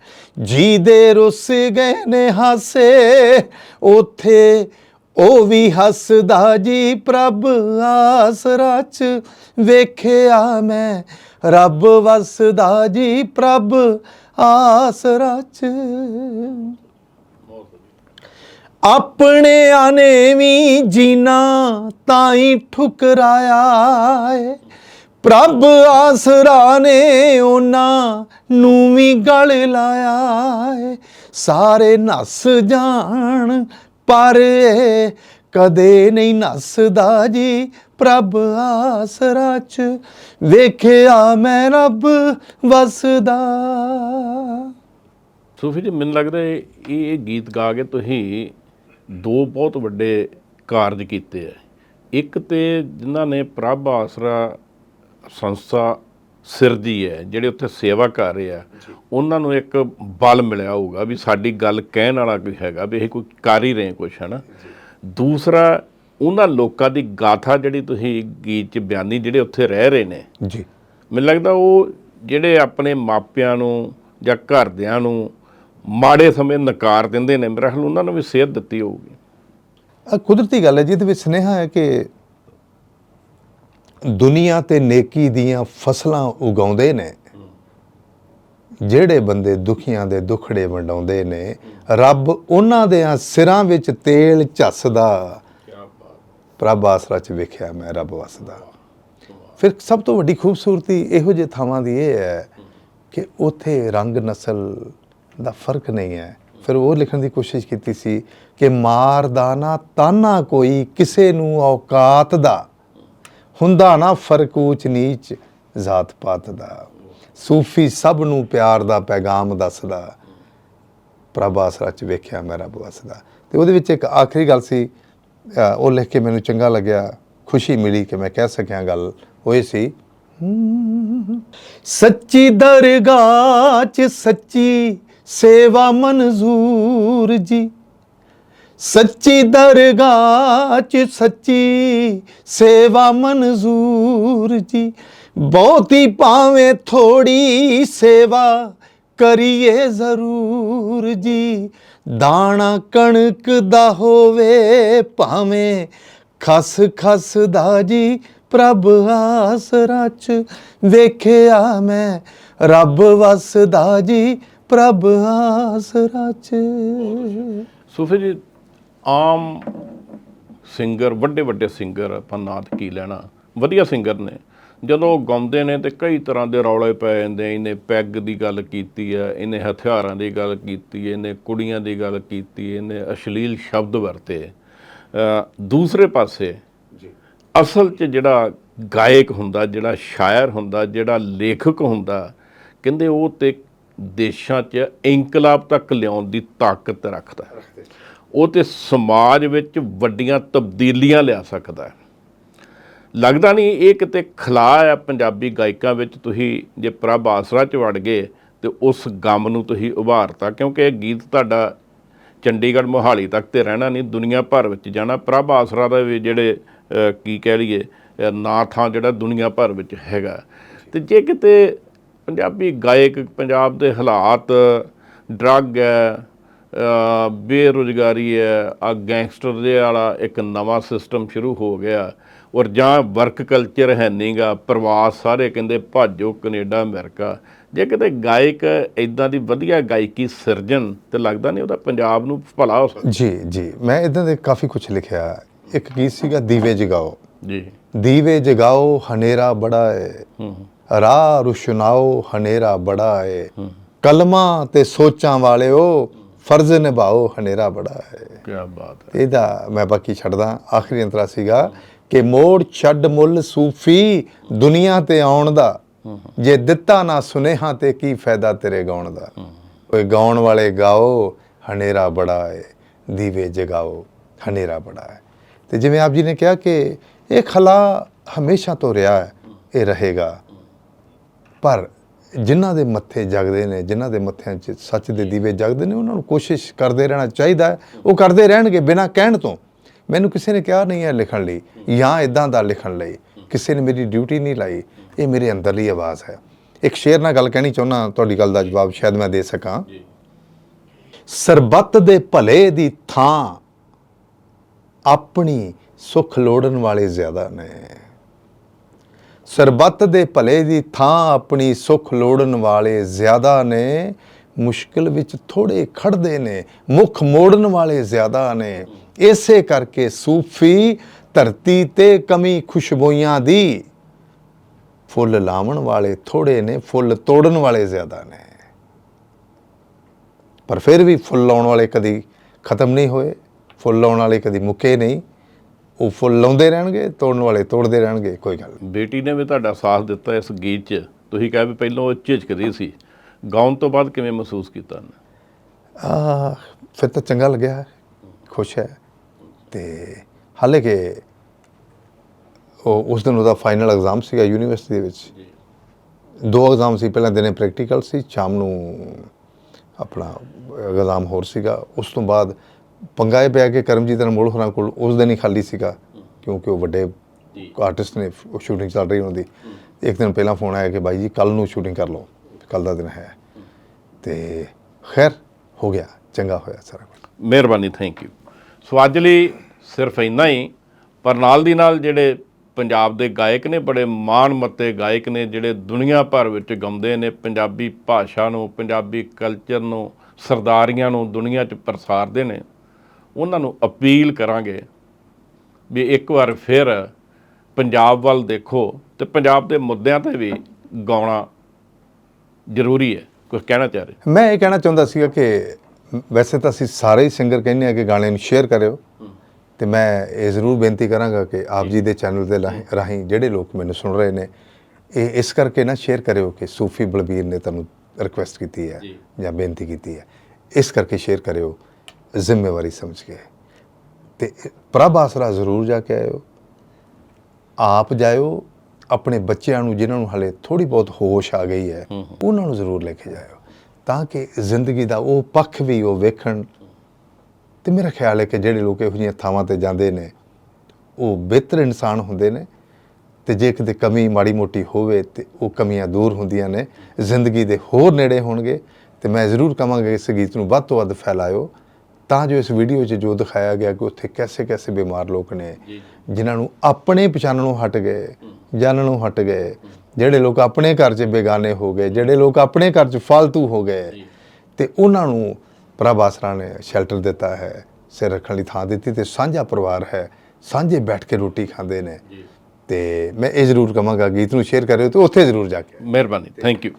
ਜੀ ਦੇ ਰੁੱਸ ਗਏ ਨੇ ਹਾਸੇ, ਉਥੇ ਉਹ ਵੀ ਹੱਸਦਾ ਜੀ, ਪ੍ਰਭ ਆਸਰਾ ਚ ਵੇਖਿਆ ਮੈਂ ਰੱਬ ਵਸਦਾ ਜੀ ਪ੍ਰਭ ਆਸਰਾ ਚ ਆਪਣਿਆਂ ਨੇ ਵੀ ਜੀਣਾ ਤਾਈ ਠੁਕਰਾਇਆ ਏ। ਪ੍ਰਭ ਆਸਰਾ ਨੇ ਉਹਨਾਂ ਨੂੰ ਵੀ ਗਲ ਲਾਇਆ ਏ। ਸਾਰੇ ਨੱਸ ਜਾਣ ਪਰ ਕਦੇ ਨਹੀਂ ਨੱਸਦਾ ਜੀ ਪ੍ਰਭ ਆਸਰਾ ਚ। ਵੇਖਿਆ ਮੈਂ ਰੱਬ ਵਸਦਾ। ਸੂਫੀ ਜੀ, ਮੈਨੂੰ ਲੱਗਦਾ ਇਹ ਇਹ ਗੀਤ ਗਾ ਕੇ ਤੁਸੀਂ ਦੋ ਬਹੁਤ ਵੱਡੇ ਕਾਰਜ ਕੀਤੇ ਆ ਇੱਕ ਤੇ ਜਿਨ੍ਹਾਂ ਨੇ ਪ੍ਰਭ ਆਸਰਾ ਸੰਸਥਾ ਸਿਰਦੀ ਹੈ, ਜਿਹੜੇ ਉੱਥੇ ਸੇਵਾ ਕਰ ਰਹੇ ਆ, ਉਹਨਾਂ ਨੂੰ ਇੱਕ ਬਲ ਮਿਲਿਆ ਹੋਊਗਾ ਵੀ ਸਾਡੀ ਗੱਲ ਕਹਿਣ ਵਾਲਾ ਕੋਈ ਹੈਗਾ, ਵੀ ਇਹ ਕੋਈ ਕਰ ਹੀ ਰਹੇ ਕੁਛ, ਹੈ ਨਾ? ਦੂਸਰਾ ਉਹਨਾਂ ਲੋਕਾਂ ਦੀ ਗਾਥਾ ਜਿਹੜੀ ਤੁਸੀਂ ਗੀਤ 'ਚ ਬਿਆਨੀ ਜਿਹੜੇ ਉੱਥੇ ਰਹਿ ਰਹੇ ਨੇ ਜੀ। ਮੈਨੂੰ ਲੱਗਦਾ ਉਹ ਜਿਹੜੇ ਆਪਣੇ ਮਾਪਿਆਂ ਨੂੰ ਜਾਂ ਘਰਦਿਆਂ ਨੂੰ ਮਾੜੇ ਸਮੇਂ ਨਕਾਰ ਦਿੰਦੇ ਨੇ ਮੇਰਾ ਖਿਆਲ ਉਹਨਾਂ ਨੂੰ ਵੀ ਸੇਧ ਦਿੱਤੀ ਹੋਊਗੀ। ਆ ਕੁਦਰਤੀ ਗੱਲ ਹੈ ਜਿਹਦੇ ਵਿੱਚ ਸੁਨੇਹਾ ਹੈ ਕਿ ਦੁਨੀਆ ਤੇ ਨੇਕੀ ਦੀਆਂ ਫਸਲਾਂ ਉਗਾਉਂਦੇ ਨੇ। ਜਿਹੜੇ ਬੰਦੇ ਦੁਖੀਆਂ ਦੇ ਦੁਖੜੇ ਵੰਡਾਉਂਦੇ ਨੇ ਰੱਬ ਉਹਨਾਂ ਦੇ ਸਿਰਾਂ ਵਿੱਚ ਤੇਲ ਝੱਸਦਾ। ਪ੍ਰਭ ਆਸਰਾ ਚ ਵੇਖਿਆ ਮੈਂ ਰੱਬ ਵਸਦਾ। ਫਿਰ ਸਭ ਤੋਂ ਵੱਡੀ ਖੂਬਸੂਰਤੀ ਇਹੋ ਜਿਹੇ ਥਾਵਾਂ ਦੀ ਇਹ ਹੈ ਕਿ ਉਥੇ ਰੰਗ ਨਸਲ ਦਾ ਫ਼ਰਕ ਨਹੀਂ ਹੈ। ਫਿਰ ਉਹ ਲਿਖਣ ਦੀ ਕੋਸ਼ਿਸ਼ ਕੀਤੀ ਸੀ ਕਿ ਮਾਰਦਾ ਨਾ ਤਾਨਾ ਕੋਈ ਕਿਸੇ ਨੂੰ ਔਕਾਤ ਦਾ। ਹੁੰਦਾ ਨਾ ਫ਼ਰਕ ਉੱਚ ਨੀਚ ਜ਼ਾਤ ਪਾਤ ਦਾ। ਸੂਫੀ ਸਭ ਨੂੰ ਪਿਆਰ ਦਾ ਪੈਗਾਮ ਦੱਸਦਾ। ਪ੍ਰਭ ਆਸਰਾ ਚ ਵੇਖਿਆ ਮੈਂ ਰੱਬ ਵਸਦਾ ਤੇ ਉਹਦੇ ਵਿੱਚ ਇੱਕ ਆਖਰੀ ਗੱਲ ਸੀ ਉਹ ਲਿਖ ਕੇ ਮੈਨੂੰ ਚੰਗਾ ਲੱਗਿਆ, ਖੁਸ਼ੀ ਮਿਲੀ ਕਿ ਮੈਂ ਕਹਿ ਸਕਿਆ ਗੱਲ ਉਹ ਇਹ ਸੀ, ਸੱਚੀ ਦਰਗਾਹ ਚ ਸੱਚੀ ਸੇਵਾ ਮਨਜ਼ੂਰ ਜੀ। ਸੱਚੀ ਦਰਗਾਹ ਚ ਸੱਚੀ ਸੇਵਾ ਮਨਜ਼ੂਰ ਜੀ। ਬਹੁਤੀ ਭਾਵੇਂ ਥੋੜੀ ਸੇਵਾ ਕਰੀਏ ਜ਼ਰੂਰ ਜੀ। ਦਾਣਾ ਕਣਕ ਦਾ ਹੋਵੇ ਭਾਵੇਂ ਖਸ ਖਸ ਦਾ ਜੀ। ਪ੍ਰਭ ਆਸਰਾ ਚ ਵੇਖਿਆ ਮੈਂ, ਰੱਬ ਵਸਦਾ ਜੀ। ਪ੍ਰਭ ਆਸਰਾ ਚ ਸੂਫੀ ਜੀ, ਆਮ ਸਿੰਗਰ ਵੱਡੇ ਵੱਡੇ ਸਿੰਗਰ ਆਪਾਂ ਨਾਤ ਕੀ ਲੈਣਾ? ਵਧੀਆ ਸਿੰਗਰ ਨੇ। ਜਦੋਂ ਉਹ ਗਾਉਂਦੇ ਨੇ ਤੇ ਕਈ ਤਰ੍ਹਾਂ ਦੇ ਰੌਲੇ ਪੈ ਜਾਂਦੇ ਆ। ਇਹਨੇ ਪੈਗ ਦੀ ਗੱਲ ਕੀਤੀ ਹੈ ਇਹਨੇ ਹਥਿਆਰਾਂ ਦੀ ਗੱਲ ਕੀਤੀ ਇਹਨੇ ਕੁੜੀਆਂ ਦੀ ਗੱਲ ਕੀਤੀ ਇਹਨੇ ਅਸ਼ਲੀਲ ਸ਼ਬਦ ਵਰਤੇ ਦੂਸਰੇ ਪਾਸੇ ਅਸਲ 'ਚ ਜਿਹੜਾ ਗਾਇਕ ਹੁੰਦਾ ਜਿਹੜਾ ਸ਼ਾਇਰ ਹੁੰਦਾ ਜਿਹੜਾ ਲੇਖਕ ਹੁੰਦਾ ਕਹਿੰਦੇ ਉਹ ਤੇ ਦੇਸ਼ਾਂ 'ਚ ਇਨਕਲਾਬ ਤੱਕ ਲਿਆਉਣ ਦੀ ਤਾਕਤ ਰੱਖਦਾ। ਉਹ ਤੇ ਸਮਾਜ ਵਿੱਚ ਵੱਡੀਆਂ ਤਬਦੀਲੀਆਂ ਲਿਆ ਸਕਦਾ। ਹੈ ਲੱਗਦਾ ਨਹੀਂ ਇਹ ਕਿਤੇ ਖਲਾ ਆ ਪੰਜਾਬੀ ਗਾਇਕਾਂ ਵਿੱਚ ਤੁਸੀਂ ਜੇ ਪ੍ਰਭ ਆਸਰਾ ਚ ਵੜ ਗਏ ਤੇ ਉਸ ਗਮ ਨੂੰ ਤੁਸੀਂ ਉਭਾਰਤਾ ਕਿਉਂਕਿ ਇਹ ਗੀਤ ਤੁਹਾਡਾ ਚੰਡੀਗੜ੍ਹ ਮੋਹਾਲੀ ਤੱਕ ਤੇ ਰਹਿਣਾ ਨਹੀਂ ਦੁਨੀਆ ਭਰ ਵਿੱਚ ਜਾਣਾ। ਪ੍ਰਭ ਆਸਰਾ ਦਾ ਵੀ ਜਿਹੜੇ ਕੀ ਕਹਿ ਲਈਏ ਅਹ, ਨਾਂ ਥਾਂ ਜਿਹੜਾ ਦੁਨੀਆ ਭਰ ਵਿੱਚ ਹੈਗਾ। ਤੇ ਜੇ ਕਿਤੇ ਪੰਜਾਬੀ ਗਾਇਕ ਪੰਜਾਬ ਦੇ ਹਾਲਾਤ ਡਰੱਗ ਹੈ ਅ, ਬੇਰੁਜ਼ਗਾਰੀ ਹੈ ਆ ਗੈਂਗਸਟਰ ਦੇ ਵਾਲਾ ਇੱਕ ਨਵਾਂ ਸਿਸਟਮ ਸ਼ੁਰੂ ਹੋ ਗਿਆ ਔਰ ਜਾਂ ਵਰਕ ਕਲਚਰ ਹੈ ਨਹੀਂਗਾ ਪ੍ਰਵਾਸ ਸਾਰੇ ਕਹਿੰਦੇ ਭਾਜੋ ਕੈਨੇਡਾ ਅਮਰੀਕਾ। ਜੇ ਕਿਤੇ ਗਾਇਕ ਇਦਾਂ ਦੀ ਵਧੀਆ ਗਾਇਕੀ ਸਿਰਜਣ ਤੇ ਲੱਗਦਾ ਨਹੀਂ ਉਹਦਾ ਪੰਜਾਬ ਨੂੰ ਭਲਾ ਹੋ ਸਕਦਾ। ਜੀ ਜੀ। ਮੈਂ ਇਦਾਂ ਦੇ ਕਾਫੀ ਕੁਝ ਲਿਖਿਆ। ਇੱਕ ਗੀਤ ਸੀਗਾ ਦੀਵੇ ਜਗਾਓ। ਜੀ। ਦੀਵੇ ਜਗਾਓ ਹਨੇਰਾ ਬੜਾ ਹੈ ਰਾਹ ਰੁਸ਼ਨਾਓ ਹਨੇਰਾ ਬੜਾ ਹੈ। ਕਲਮਾਂ ਤੇ ਸੋਚਾਂ ਵਾਲਿਓ ਫਰਜ਼ ਨਿਭਾਓ ਹਨੇਰਾ ਬੜਾ ਹੈ ਕੀ ਬਾਤ ਹੈ। ਇਹਦਾ ਮੈਂ ਬਾਕੀ ਛੱਡਦਾ। ਆਖਰੀ ਅੰਤਰਾ ਸੀਗਾ ਕਿ ਮੋੜ ਛੱਡ ਮੁੱਲ ਸੂਫੀ ਦੁਨੀਆ ਤੇ ਆਉਣ ਦਾ। ਜੇ ਦਿੱਤਾ ਨਾ ਸੁਨੇਹਾ ਤੇ ਕੀ ਫਾਇਦਾ ਤੇਰੇ ਗਾਉਣ ਦਾ? ਓਏ ਗਾਉਣ ਵਾਲੇ ਗਾਓ, ਹਨੇਰਾ ਬੜਾ ਹੈ ਦੀਵੇ ਜਗਾਓ, ਹਨੇਰਾ ਬੜਾ ਹੈ ਤੇ ਜਿਵੇਂ ਆਪ ਜੀ ਨੇ ਕਿਹਾ ਕਿ ਇਹ ਖਲਾ ਹਮੇਸ਼ਾ ਤੋਂ ਰਿਹਾ ਹੈ, ਇਹ ਰਹੇਗਾ। ਪਰ ਜਿਨ੍ਹਾਂ ਦੇ ਮੱਥੇ ਜਗਦੇ ਨੇ, ਜਿਨ੍ਹਾਂ ਦੇ ਮੱਥਿਆਂ 'ਚ ਸੱਚ ਦੇ ਦੀਵੇ ਜਗਦੇ ਨੇ, ਉਹਨਾਂ ਨੂੰ ਕੋਸ਼ਿਸ਼ ਕਰਦੇ ਰਹਿਣਾ ਚਾਹੀਦਾ ਉਹ ਕਰਦੇ ਰਹਿਣਗੇ ਬਿਨਾਂ ਕਹਿਣ ਤੋਂ। ਮੈਨੂੰ ਕਿਸੇ ਨੇ ਕਿਹਾ ਨਹੀਂ ਹੈ ਲਿਖਣ ਲਈ ਜਾਂ ਇਦਾਂ ਦਾ ਲਿਖਣ ਲਈ। ਕਿਸੇ ਨੇ ਮੇਰੀ ਡਿਊਟੀ ਨਹੀਂ ਲਾਈ ਇਹ ਮੇਰੇ ਅੰਦਰਲੀ ਆਵਾਜ਼ ਹੈ। ਇੱਕ ਸ਼ੇਰ ਨਾਲ ਗੱਲ ਕਹਿਣੀ ਚਾਹੁੰਦਾ ਤੁਹਾਡੀ ਗੱਲ ਦਾ ਜਵਾਬ ਸ਼ਾਇਦ ਮੈਂ ਦੇ ਸਕਾਂ। ਸਰਬੱਤ ਦੇ ਭਲੇ ਦੀ ਥਾਂ ਆਪਣੀ ਸੁਖ ਲੋੜਨ ਵਾਲੇ ਜ਼ਿਆਦਾ ਨੇ। ਸਰਬੱਤ ਦੇ ਭਲੇ ਦੀ ਥਾਂ ਆਪਣੀ ਸੁਖ ਲੋੜਨ ਵਾਲੇ ਜ਼ਿਆਦਾ ਨੇ। ਮੁਸ਼ਕਿਲ ਵਿੱਚ ਥੋੜੇ ਖੜਦੇ ਨੇ, ਮੁਖ ਮੋੜਨ ਵਾਲੇ ਜ਼ਿਆਦਾ ਨੇ। ਇਸੇ ਕਰਕੇ ਸੂਫੀ ਧਰਤੀ ਤੇ ਕਮੀ ਖੁਸ਼ਬੂਆਂ ਦੀ ਫੁੱਲ ਲਾਵਣ ਵਾਲੇ ਥੋੜੇ ਨੇ, ਫੁੱਲ ਤੋੜਨ ਵਾਲੇ ਜ਼ਿਆਦਾ ਨੇ। ਪਰ ਫਿਰ ਵੀ ਫੁੱਲ ਲਾਉਣ ਵਾਲੇ ਕਦੀ ਖਤਮ ਨਹੀਂ ਹੋਏ, ਫੁੱਲ ਲਾਉਣ ਵਾਲੇ ਕਦੀ ਮੁੱਕੇ ਨਹੀਂ। ਉਹ ਫੁੱਲ ਲਾਉਂਦੇ ਰਹਿਣਗੇ, ਤੋੜਨ ਵਾਲੇ ਤੋੜਦੇ ਰਹਿਣਗੇ, ਕੋਈ ਗੱਲ ਨਹੀਂ। ਬੇਟੀ ਨੇ ਵੀ ਤੁਹਾਡਾ ਸਾਥ ਦਿੱਤਾ ਇਸ ਗੀਤ 'ਚ। ਤੁਸੀਂ ਕਿਹਾ ਵੀ ਪਹਿਲਾਂ ਉਹ ਝਿਜਕਦੀ ਸੀ। ਗਾਉਣ ਤੋਂ ਬਾਅਦ ਕਿਵੇਂ ਮਹਿਸੂਸ ਕੀਤਾ ਆ ਫਿਰ ਤਾਂ ਚੰਗਾ ਲੱਗਿਆ ਖੁਸ਼ ਹੈ ਤੇ ਹਾਲੇ ਕਿ ਉਹ ਉਸ ਦਿਨ ਉਹਦਾ ਫਾਈਨਲ ਐਗਜ਼ਾਮ ਸੀਗਾ ਯੂਨੀਵਰਸਿਟੀ ਦੇ ਵਿੱਚ। ਦੋ ਐਗਜ਼ਾਮ ਸੀ ਪਹਿਲਾਂ ਦਿਨੇ ਪ੍ਰੈਕਟੀਕਲ ਸੀ ਸ਼ਾਮ ਨੂੰ ਆਪਣਾ ਐਗਜ਼ਾਮ ਹੋਰ ਸੀਗਾ। ਉਸ ਤੋਂ ਬਾਅਦ ਪੰਗਾਏ ਪਿਆ ਕੇ ਕਰਮਜੀਤ ਅਨਮੋਲ ਹੋਰਾਂ ਕੋਲ ਉਸ ਦਿਨ ਹੀ ਖਾਲੀ ਸੀਗਾ ਕਿਉਂਕਿ ਉਹ ਵੱਡੇ ਆਰਟਿਸਟ ਨੇ ਉਹ ਸ਼ੂਟਿੰਗ ਚੱਲ ਰਹੀ ਹੁੰਦੀ ਇੱਕ ਦਿਨ ਪਹਿਲਾਂ ਫੋਨ ਆਇਆ ਕਿ ਬਾਈ ਜੀ ਕੱਲ ਨੂੰ ਸ਼ੂਟਿੰਗ ਕਰ ਲਓ। ਕੱਲ ਦਾ ਦਿਨ ਹੈ। ਤੇ ਖੈਰ, ਹੋ ਗਿਆ। ਚੰਗਾ ਹੋਇਆ ਸਾਰਾ ਕੁਝ। ਮਿਹਰਬਾਨੀ ਥੈਂਕ ਯੂ ਸੋ ਅੱਜ ਲਈ ਸਿਰਫ ਇੰਨਾ ਹੀ। ਪਰ ਨਾਲ ਦੀ ਨਾਲ ਜਿਹੜੇ ਪੰਜਾਬ ਦੇ ਗਾਇਕ ਨੇ, ਬੜੇ ਮਾਣ ਮੱਤੇ ਗਾਇਕ ਨੇ, ਜਿਹੜੇ ਦੁਨੀਆ ਭਰ ਵਿੱਚ ਗਾਉਂਦੇ ਨੇ, ਪੰਜਾਬੀ ਭਾਸ਼ਾ ਨੂੰ, ਪੰਜਾਬੀ ਕਲਚਰ ਨੂੰ, ਸਰਦਾਰੀਆਂ ਨੂੰ ਦੁਨੀਆ 'ਚ ਪ੍ਰਸਾਰਦੇ ਨੇ, ਉਹਨਾਂ ਨੂੰ ਅਪੀਲ ਕਰਾਂਗੇ ਵੀ ਇੱਕ ਵਾਰ ਫਿਰ ਪੰਜਾਬ ਵੱਲ ਦੇਖੋ ਤੇ ਪੰਜਾਬ ਦੇ ਮੁੱਦਿਆਂ ਤੇ ਵੀ ਗਾਉਣਾ ਜ਼ਰੂਰੀ ਹੈ ਕੁਝ ਕਹਿਣਾ ਚਾਹ ਰਹੇ ਮੈਂ ਇਹ ਕਹਿਣਾ ਚਾਹੁੰਦਾ ਸੀਗਾ ਕਿ ਵੈਸੇ ਤਾਂ ਅਸੀਂ ਸਾਰੇ ਹੀ ਸਿੰਗਰ ਕਹਿੰਦੇ ਆ ਕਿ ਗਾਣੇ ਨੂੰ ਸ਼ੇਅਰ ਕਰਿਓ ਤੇ ਮੈਂ ਇਹ ਜ਼ਰੂਰ ਬੇਨਤੀ ਕਰਾਂਗਾ ਕਿ ਆਪ ਜੀ ਦੇ ਚੈਨਲ ਦੇ ਰਾਹੀਂ- ਜਿਹੜੇ ਲੋਕ ਮੈਨੂੰ ਸੁਣ ਰਹੇ ਨੇ ਇਹ ਇਸ ਕਰਕੇ ਨਾ ਸ਼ੇਅਰ ਕਰਿਓ ਕਿ ਸੂਫੀ ਬਲਬੀਰ ਨੇ ਤੁਹਾਨੂੰ ਰਿਕੁਐਸਟ ਕੀਤੀ ਹੈ ਜਾਂ। ਬੇਨਤੀ ਕੀਤੀ ਹੈ। ਇਸ ਕਰਕੇ ਸ਼ੇਅਰ ਕਰਿਓ ਜ਼ਿੰਮੇਵਾਰੀ ਸਮਝ ਕੇ। ਤੇ ਪ੍ਰਭ ਆਸਰਾ ਜ਼ਰੂਰ ਜਾ ਕੇ ਆਇਓ ਆਪ ਜਾਇਓ ਆਪਣੇ ਬੱਚਿਆਂ ਨੂੰ ਜਿਨ੍ਹਾਂ ਨੂੰ ਹਲੇ ਥੋੜੀ ਬਹੁਤ ਹੋਸ਼ ਆ ਗਈ ਹੈ ਉਹਨਾਂ ਨੂੰ ਜ਼ਰੂਰ ਲੈ ਕੇ ਜਾਇਓ ਤਾਂ ਕਿ ਜ਼ਿੰਦਗੀ ਦਾ ਉਹ ਪੱਖ ਵੀ ਉਹ ਵੇਖਣ। ਤੇ ਮੇਰਾ ਖਿਆਲ ਹੈ ਕਿ ਜਿਹੜੇ ਲੋਕ ਇਹੋ ਜਿਹੀਆਂ ਥਾਵਾਂ ਤੇ ਜਾਂਦੇ ਨੇ ਉਹ ਬਿਹਤਰ ਇਨਸਾਨ ਹੁੰਦੇ ਨੇ। ਤੇ ਜੇ ਕਿਤੇ ਕਮੀ ਮਾੜੀ ਮੋਟੀ ਹੋਵੇ ਤੇ ਉਹ ਕਮੀਆਂ ਦੂਰ ਹੁੰਦੀਆਂ ਨੇ ਜ਼ਿੰਦਗੀ ਦੇ ਹੋਰ ਨੇੜੇ ਹੋਣਗੇ। ਤੇ ਮੈਂ ਜ਼ਰੂਰ ਕਹਾਂਗਾ ਇਸ ਗੀਤ ਨੂੰ ਵੱਧ ਤੋਂ ਵੱਧ ਫੈਲਾਇਓ। ਤਾਂ ਜੋ ਇਸ ਵੀਡੀਓ 'ਚ ਜੋ ਦਿਖਾਇਆ ਗਿਆ ਕਿ ਉੱਥੇ ਕੈਸੇ ਕੈਸੇ ਬਿਮਾਰ ਲੋਕ ਨੇ ਜਿਨ੍ਹਾਂ ਨੂੰ ਆਪਣੇ ਪਛਾਣਨੋਂ ਹਟ ਗਏ ਜਾਣਨੋਂ ਹਟ ਗਏ ਜਿਹੜੇ ਲੋਕ ਆਪਣੇ ਘਰ 'ਚ ਬੇਗਾਨੇ ਹੋ ਗਏ ਜਿਹੜੇ ਲੋਕ ਆਪਣੇ ਘਰ 'ਚ ਫालतू ਹੋ ਗਏ ਤੇ ਉਹਨਾਂ ਨੂੰ ਪ੍ਰਭ ਆਸਰਾ ਨੇ ਸ਼ੈਲਟਰ ਦਿੱਤਾ ਹੈ ਸਿਰ ਰੱਖਣ ਲਈ ਥਾਂ ਦਿੱਤੀ ਤੇ ਸਾਂਝਾ ਪਰਿਵਾਰ ਹੈ ਸਾਂਝੇ ਬੈਠ ਕੇ ਰੋਟੀ ਖਾਂਦੇ ਨੇ। ਤੇ ਮੈਂ ਇਹ ਜ਼ਰੂਰ ਕਹਾਂਗਾ ਗੀਤ ਨੂੰ ਸ਼ੇਅਰ ਕਰਿਓ ਤੇ ਉੱਥੇ ਜ਼ਰੂਰ ਜਾ ਕੇ ਮਿਹਰਬਾਨੀ ਥੈਂਕ ਯੂ